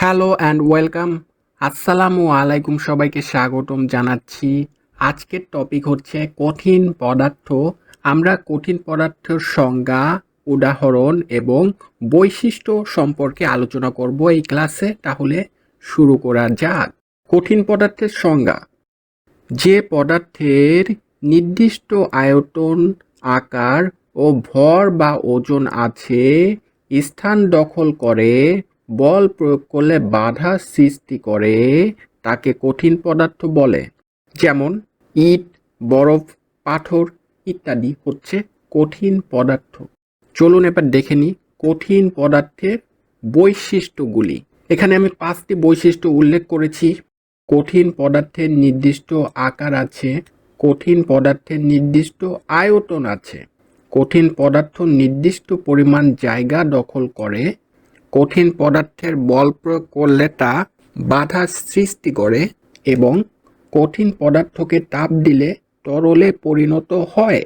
Hello and welcome. আসসালামু আলাইকুম সবাইকে স্বাগতম জানাচ্ছি। আজকের টপিক হচ্ছে কঠিন পদার্থ। আমরা কঠিন পদার্থের সংজ্ঞা, উদাহরণ এবং বৈশিষ্ট্য সম্পর্কে আলোচনা করব এই ক্লাসে। তাহলে শুরু করা যাক। কঠিন পদার্থের সংজ্ঞা। যে পদার্থের নির্দিষ্ট আয়তন, আকার ও ভর বা ওজন আছে, স্থান দখল করে বল প্রয়োগ করলে বাধা সৃষ্টি করে, তাকে কঠিন পদার্থ বলে। যেমন ইট, বরফ, পাথর ইত্যাদি হচ্ছে কঠিন পদার্থ। চলুন এবার দেখে নিই কঠিন পদার্থের বৈশিষ্ট্যগুলি। এখানে আমি পাঁচটি বৈশিষ্ট্য উল্লেখ করেছি। কঠিন পদার্থের নির্দিষ্ট আকার আছে, কঠিন পদার্থের নির্দিষ্ট আয়তন আছে। কঠিন পদার্থ নির্দিষ্ট পরিমাণ জায়গা দখল করে কঠিন পদার্থের বল প্রয়োগ করলে তা বাধা সৃষ্টি করে এবং কঠিন পদার্থকে তাপ দিলে তরলে পরিণত হয়।